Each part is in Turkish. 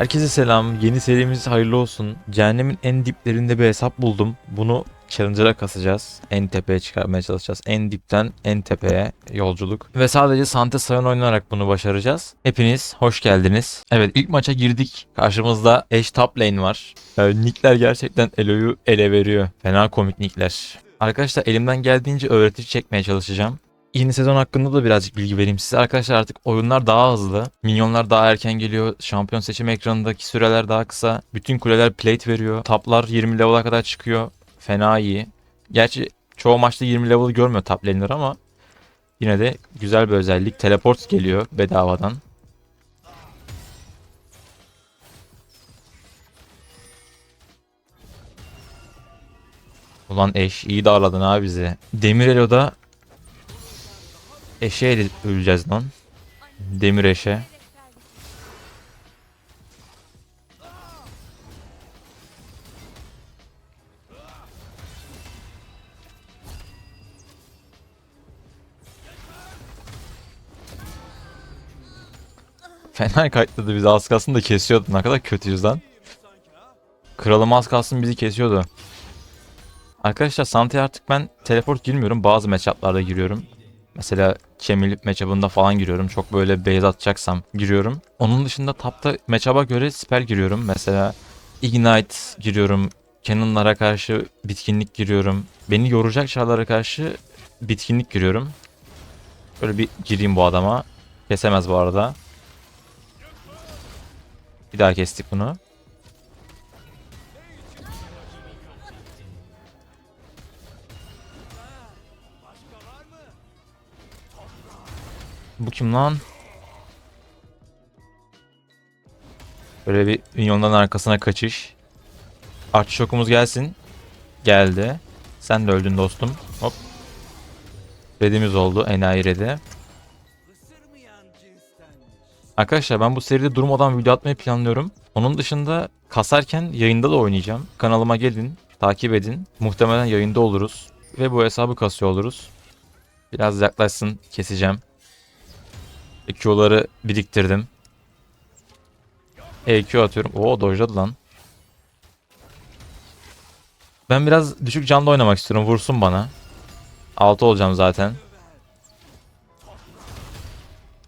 Herkese selam. Yeni serimiz hayırlı olsun. Cehennemin en diplerinde bir hesap buldum. Bunu Challenger'a kasacağız. En tepeye çıkarmaya çalışacağız. En dipten en tepeye yolculuk. Ve sadece Sante Sayon oynanarak bunu başaracağız. Hepiniz hoş geldiniz. Evet ilk maça girdik. Karşımızda Ashe top lane var. Yani nickler gerçekten Elo'yu ele veriyor. Fena komik nickler. Arkadaşlar elimden geldiğince öğretici çekmeye çalışacağım. Yeni sezon hakkında da birazcık bilgi vereyim size. Arkadaşlar artık oyunlar daha hızlı. Minyonlar daha erken geliyor. Şampiyon seçim ekranındaki süreler daha kısa. Bütün kuleler plate veriyor. Taplar 20 level'a kadar çıkıyor. Fena iyi. Gerçi çoğu maçta 20 level görmüyor top lane'ler ama yine de güzel bir özellik. Teleport geliyor bedavadan. Ulan eş iyi darladın abi bizi. Demir Elo'da Eşe ele- öleceğiz lan. Demir eşe. Fena kayıtladı bizi az kalsın da kesiyordu. Ne kadar kötüyüz lan. Kralım az kalsın bizi kesiyordu. Arkadaşlar Sante'ye artık ben teleport girmiyorum. Bazı matchup'larda giriyorum. Mesela Kemil matchup'ında falan giriyorum. Çok böyle base atacaksam giriyorum. Onun dışında tapta matchup'a göre spell giriyorum. Mesela Ignite giriyorum. Cannon'lara karşı bitkinlik giriyorum. Beni yoracak çarlara karşı bitkinlik giriyorum. Böyle bir gireyim bu adama. Kesemez bu arada. Bir daha kestik bunu. Bu kim lan? Böyle bir minyonların arkasına kaçış. Artçı şokumuz gelsin. Geldi. Sen de öldün dostum. Hop. Redimiz oldu. Enayi redi. Arkadaşlar ben bu seride durmadan video atmayı planlıyorum. Onun dışında kasarken yayında da oynayacağım. Kanalıma gelin, takip edin. Muhtemelen yayında oluruz. Ve bu hesabı kasıyor oluruz. Biraz yaklaşsın, keseceğim. EQ'ları biriktirdim. EQ atıyorum. Oo dojladı lan. Ben biraz düşük canlı oynamak istiyorum. Vursun bana. 6 olacağım zaten.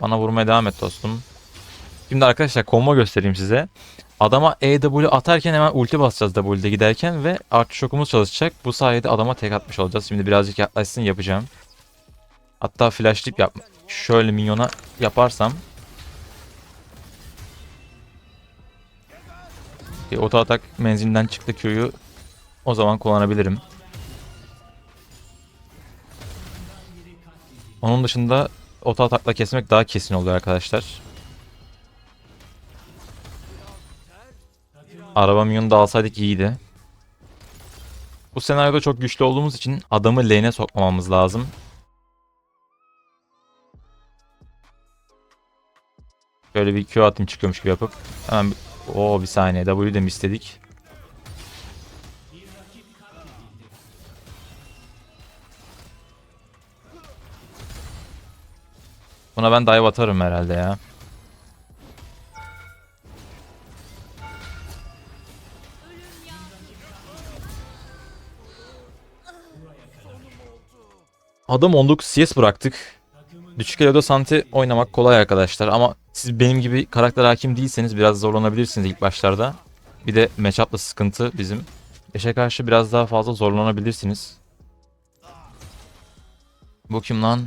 Bana vurmaya devam et dostum. Şimdi arkadaşlar combo göstereyim size. Adama EW atarken hemen ulti basacağız W'de giderken ve artı şokumuz çalışacak. Bu sayede adama tek atmış olacağız. Şimdi birazcık yaklaşsın yapacağım. Hatta flash tip yap. Şöyle minyona yaparsam. Bir oto atak menzilinden çıktı Q'yu. O zaman kullanabilirim. Onun dışında oto atakla kesmek daha kesin oluyor arkadaşlar. Araba minyonu da alsaydık iyiydi. Bu senaryoda çok güçlü olduğumuz için adamı lane'e sokmamamız lazım. Böyle bir Q atayım çıkıyormuş gibi yapıp. Hemen. Oo bir saniye W de mi istedik? Buna ben dive atarım herhalde ya. Adam 19 CS bıraktık. Düşük eloda Santi oynamak kolay arkadaşlar ama siz benim gibi karakter hakim değilseniz biraz zorlanabilirsiniz ilk başlarda. Bir de matchup'la sıkıntı bizim. Eşe karşı biraz daha fazla zorlanabilirsiniz. Bu kim lan?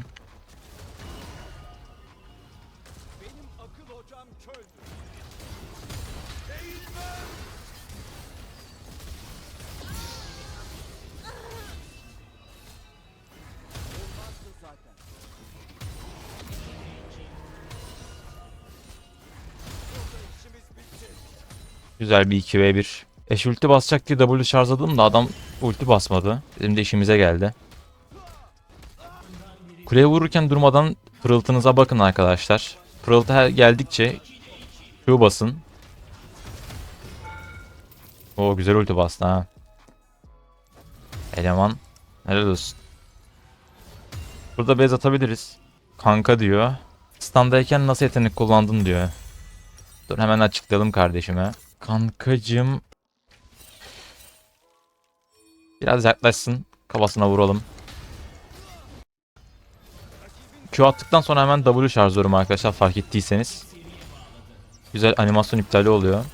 Güzel bir 2v1. Eş ulti basacak diye W şarjladım da adam ulti basmadı. Bizim de işimize geldi. Kuleye vururken durmadan pırıltınıza bakın arkadaşlar. Pırıltı geldikçe Q basın. O güzel ulti bastı ha. Eleman. Helal olsun. Burada base atabiliriz. Kanka diyor. Standayken nasıl yetenek kullandın diyor. Dur hemen açıklayalım kardeşime. Kankacım. Biraz yaklaşsın. Kafasına vuralım. Q attıktan sonra hemen W şarjlıyorum arkadaşlar fark ettiyseniz. Güzel animasyon iptali oluyor.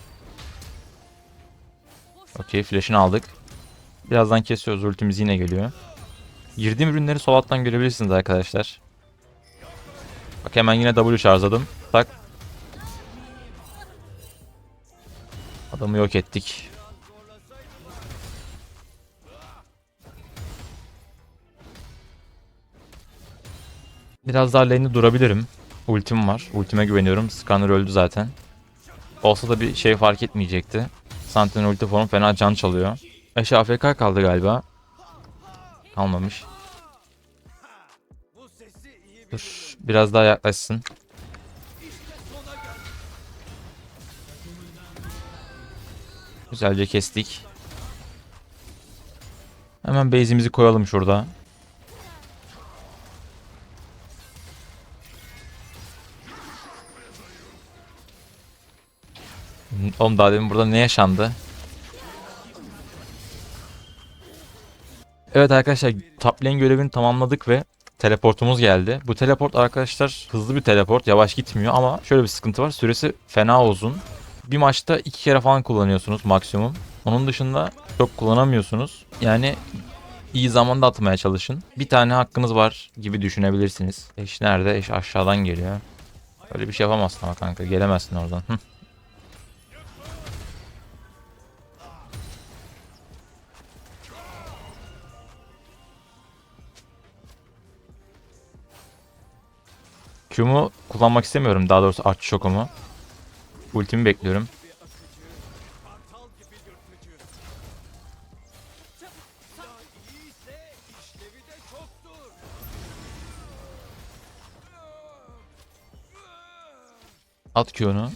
Okey flash'ını aldık. Birazdan kesiyoruz ultimiz yine geliyor. Girdiğim ürünleri sol alttan görebilirsiniz arkadaşlar. Bak hemen yine W şarjladım. Tak. Adamı yok ettik. Biraz daha lane'de durabilirim. Ultim var. Ultime güveniyorum. Scanner öldü zaten. Olsa da bir şey fark etmeyecekti. Sentinel ulti form fena can çalıyor. Eşe AFK kaldı galiba. Kalmamış. Dur. Biraz daha yaklaşsın. Güzelce kestik. Hemen base'imizi koyalım şurada. Oğlum daha demin burada ne yaşandı? Evet arkadaşlar top lane görevini tamamladık ve teleportumuz geldi. Bu teleport arkadaşlar hızlı bir teleport yavaş gitmiyor ama şöyle bir sıkıntı var süresi fena uzun. Bir maçta iki kere falan kullanıyorsunuz maksimum. Onun dışında çok kullanamıyorsunuz. Yani iyi zamanda atmaya çalışın. Bir tane hakkınız var gibi düşünebilirsiniz. Eş nerede? Eş aşağıdan geliyor. Öyle bir şey yapamazsın ama kanka gelemezsin oradan. Hı. Q'mu kullanmak istemiyorum. Daha doğrusu artçı şokumu. Ultimi bekliyorum. At Q'nu.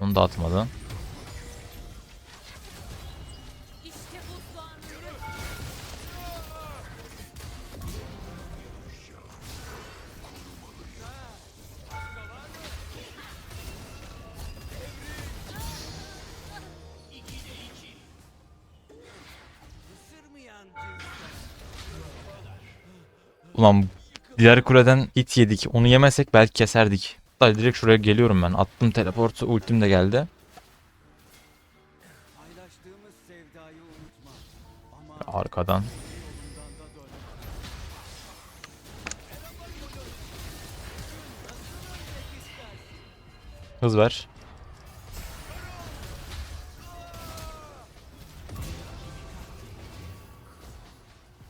Onu da atmadı. Ulan diğer kuleden hit yedik. Onu yemesek belki keserdik. Hatta direkt şuraya geliyorum ben. Attım teleportu. Ultim de geldi. Arkadan. Hız ver.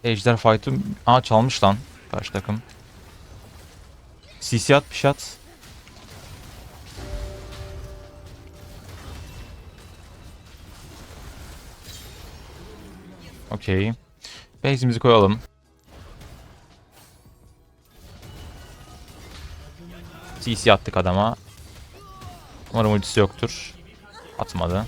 Ejder fight'ı Aa çalmış lan karşı takım. CC at. Okey. Base'imizi koyalım. CC attık adama. Umarım ultisi yoktur. Atmadı.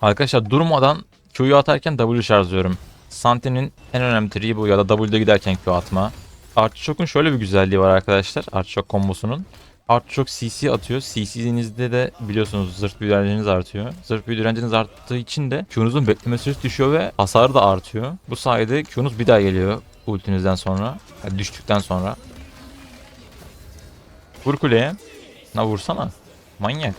Arkadaşlar durmadan Q'yu atarken W şarjlıyorum. Santi'nin en önemli triği bu ya da W'de giderken Q atma. Artichoke'un şöyle bir güzelliği var arkadaşlar. Artichoke kombosunun. Artichoke CC atıyor. CC'nizde de biliyorsunuz zırh büyü direnciniz artıyor. Zırh büyü direnciniz arttığı için de Q'nuzun bekleme süresi düşüyor ve hasarı da artıyor. Bu sayede Q'nuz bir daha geliyor ultinizden sonra. Yani düştükten sonra. Vur kuleye. Na vursana. Manyak.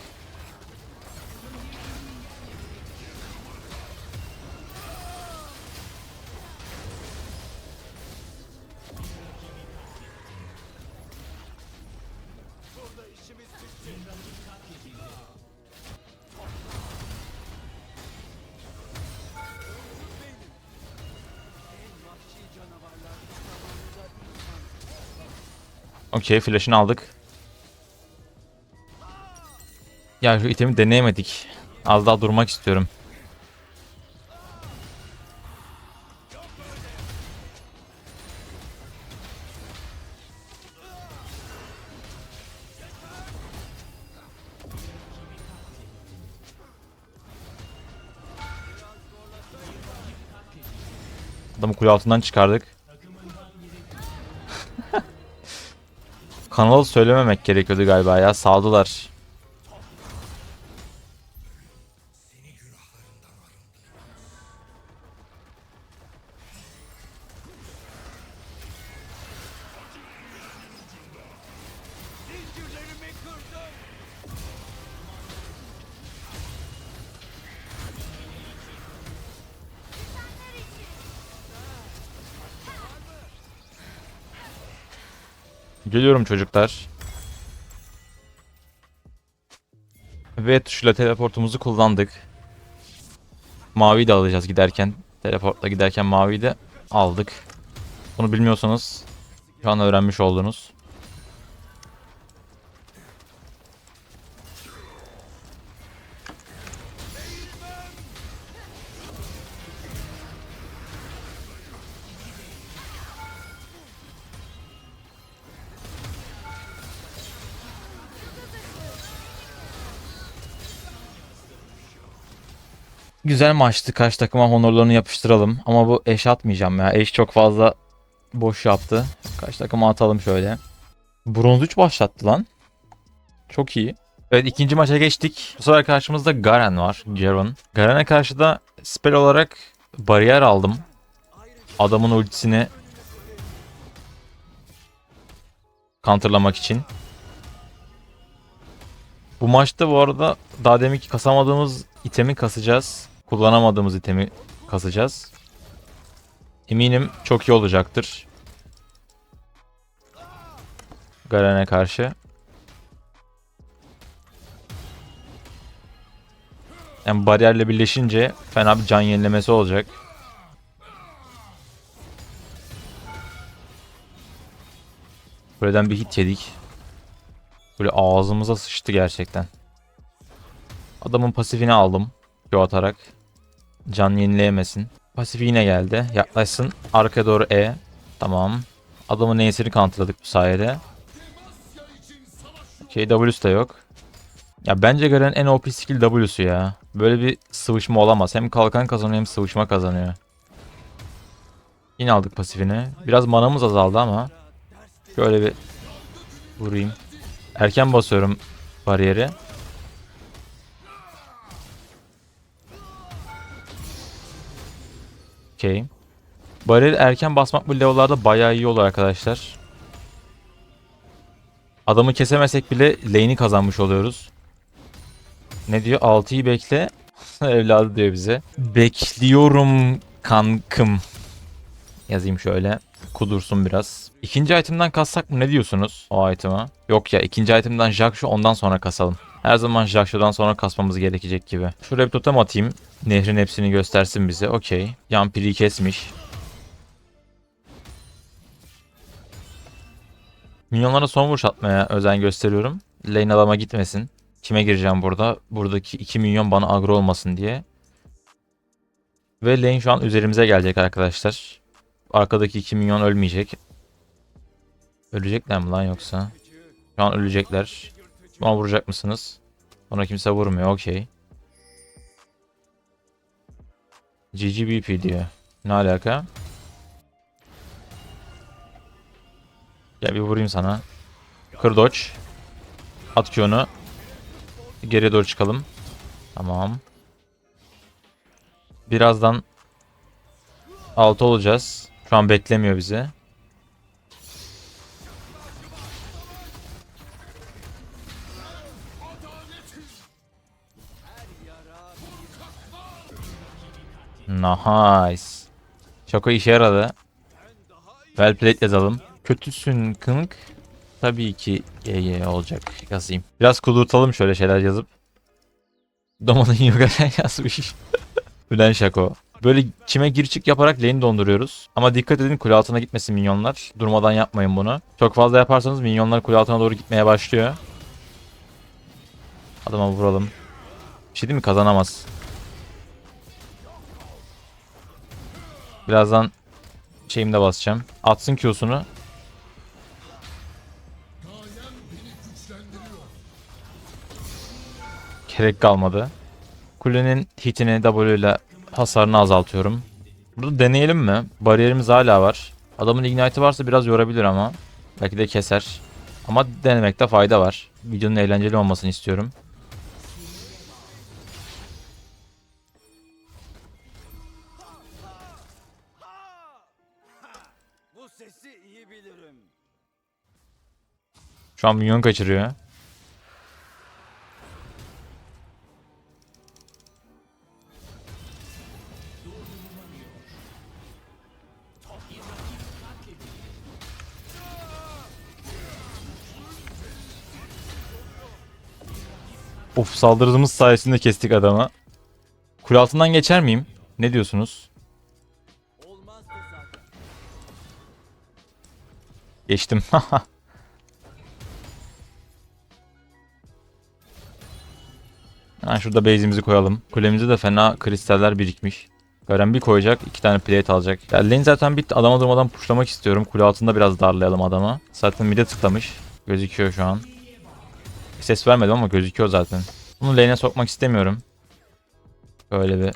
Okey flash'ını aldık. Ya şu itemi deneyemedik. Az daha durmak istiyorum. Adamı kule altından çıkardık. Kanalı söylememek gerekiyordu galiba ya. Saldılar. Geliyorum çocuklar. V tuşuyla teleportumuzu kullandık. Mavi de alacağız giderken. Teleportla giderken mavi de aldık. Bunu bilmiyorsanız şu an öğrenmiş oldunuz. Güzel maçtı. Karşı takıma honorlarını yapıştıralım. Ama bu eş atmayacağım ya. Eş çok fazla boş yaptı. Karşı takıma atalım şöyle. Bronz 3 başlattı lan. Çok iyi. Evet ikinci maça geçtik. Bu sefer karşımızda Garen var. Garen. Garen'e karşı da spell olarak bariyer aldım. Adamın ultisini counterlamak için. Bu maçta bu arada daha deminki kasamadığımız itemi kasacağız. Kullanamadığımız itemi kasacağız. Eminim çok iyi olacaktır. Garen'e karşı. Yani bariyerle birleşince fena bir can yenilemesi olacak. Buradan bir hit yedik. Böyle ağzımıza sıçtı gerçekten. Adamın pasifini aldım. Q atarak. Can yenileyemesin. Pasifi yine geldi. Yaklaşsın. Arkaya doğru E. Tamam. Adamın neyesini counterladık bu sayede. Okey W'su da yok. Ya bence Garen en OP skill W'su ya. Böyle bir sıvışma olamaz. Hem kalkan kazanıyor hem sıvışma kazanıyor. Yine aldık pasifini. Biraz manamız azaldı ama. Şöyle bir vurayım. Erken basıyorum bariyeri. Okey. Bariyeri erken basmak bu level'larda bayağı iyi olur arkadaşlar. Adamı kesemesek bile lane'i kazanmış oluyoruz. Ne diyor? 6'yı bekle. Evladı diyor bize. Bekliyorum kankım. Yazayım şöyle. Kudursun biraz. İkinci itemden kassak mı ne diyorsunuz o item'a? Yok ya ikinci itemden Jaksho ondan sonra kasalım. Her zaman Jaksho'dan sonra kasmamız gerekecek gibi. Şuraya bir totem atayım. Nehrin hepsini göstersin bize. Okey. Yampiri'yi kesmiş. Minyonlara son vuruş atmaya özen gösteriyorum. Lane adama gitmesin. Kime gireceğim burada? Buradaki 2 milyon bana agro olmasın diye. Ve lane şu an üzerimize gelecek arkadaşlar. Arkadaki 2 milyon ölmeyecek. Ölecekler mi lan yoksa? Şu an ölecekler. Bana vuracak mısınız? Bana kimse vurmuyor. Okey. GGBP diyor. Ne alaka? Gel bir vurayım sana. Kır dodge. At Q'nu. Geriye doğru çıkalım. Tamam. Birazdan 6 olacağız. Şu an beklemiyor bizi. Nice. Şaka işe yaradı. Well played yazalım. Kötüsün kınık. Tabii ki GG olacak yazayım. Biraz kudurtalım şöyle şeyler yazıp. Domanın yoga yazmış. Ülen şako. Böyle çime gir çık yaparak lane donduruyoruz. Ama dikkat edin kule altına gitmesin minyonlar. Durmadan yapmayın bunu. Çok fazla yaparsanız minyonlar kule altına doğru gitmeye başlıyor. Adama vuralım. Bir şey değil mi? Kazanamaz. Birazdan şeyimde basacağım. Atsın Q'sunu. Gerek kalmadı. Kulenin hitini W ile hasarını azaltıyorum. Burada deneyelim mi? Bariyerimiz hala var. Adamın ignite'ı varsa biraz yorabilir ama. Belki de keser. Ama denemekte fayda var. Videonun eğlenceli olmasını istiyorum. Şu an minyon kaçırıyor. Of saldırımız sayesinde kestik adama. Kule altından geçer miyim? Ne diyorsunuz? Geçtim. Haha. Ha şurada base'imizi koyalım. Kulemize de fena kristaller birikmiş. Garen bir koyacak, iki tane plate alacak. Ya lane zaten bitti. Adama durmadan pushlamak istiyorum. Kule altında biraz darlayalım adama. Zaten mid'e tıklamış. Gözüküyor şu an. Ses vermedim ama gözüküyor zaten. Bunu lane'e sokmak istemiyorum. Böyle bir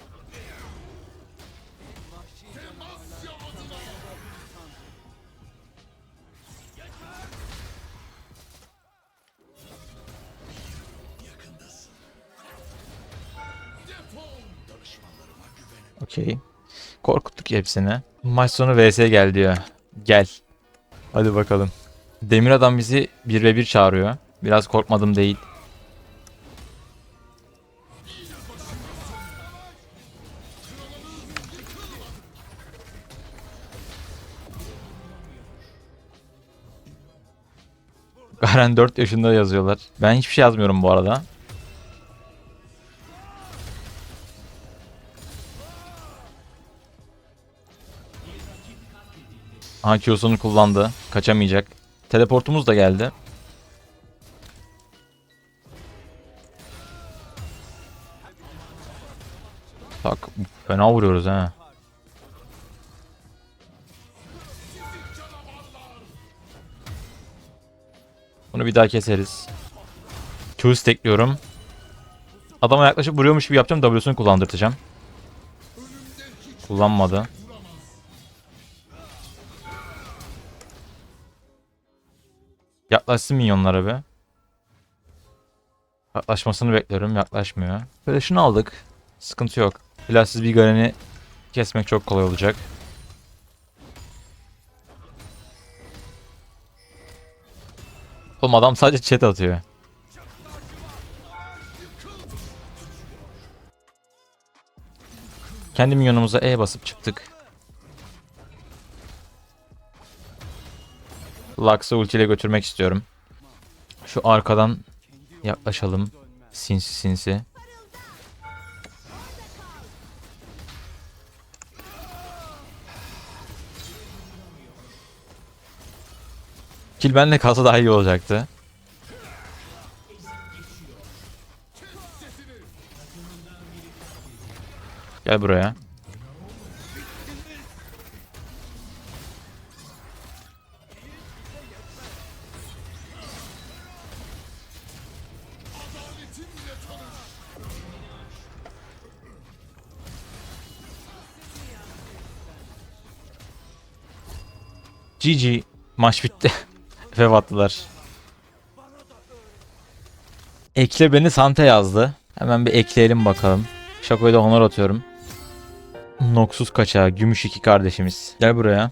Okey. Korkuttuk hepsini. Maç sonu vs gel diyor. Gel. Hadi bakalım. Demir adam bizi 1v1 çağırıyor. Biraz korkmadım değil. Garen 4 yaşında yazıyorlar. Ben hiçbir şey yazmıyorum bu arada. Aha Q'sunu kullandı. Kaçamayacak. Teleportumuz da geldi. Tak fena vuruyoruz ha. Bunu bir daha keseriz. Q stackliyorum. Adama yaklaşıp vuruyormuş gibi yapacağım. W'sunu kullandırtacağım. Kullanmadı. Yaklaşsın minyonlara be. Yaklaşmasını bekliyorum. Yaklaşmıyor. Şunu aldık. Sıkıntı yok. Plastsiz bir Garen'i kesmek çok kolay olacak. Oğlum adam sadece chat atıyor. Kendi minyonumuza E basıp çıktık. Lux'ı ultiyle götürmek istiyorum. Şu arkadan yaklaşalım. Sinsi sinsi. Kill benle kalsa daha iyi olacaktı. Gel buraya. GG maç bitti. Ve attılar. Ekle beni Sante yazdı. Hemen bir ekleyelim bakalım. Şakoya da honor atıyorum. Noksuz kaçağı, gümüş iki kardeşimiz. Gel buraya.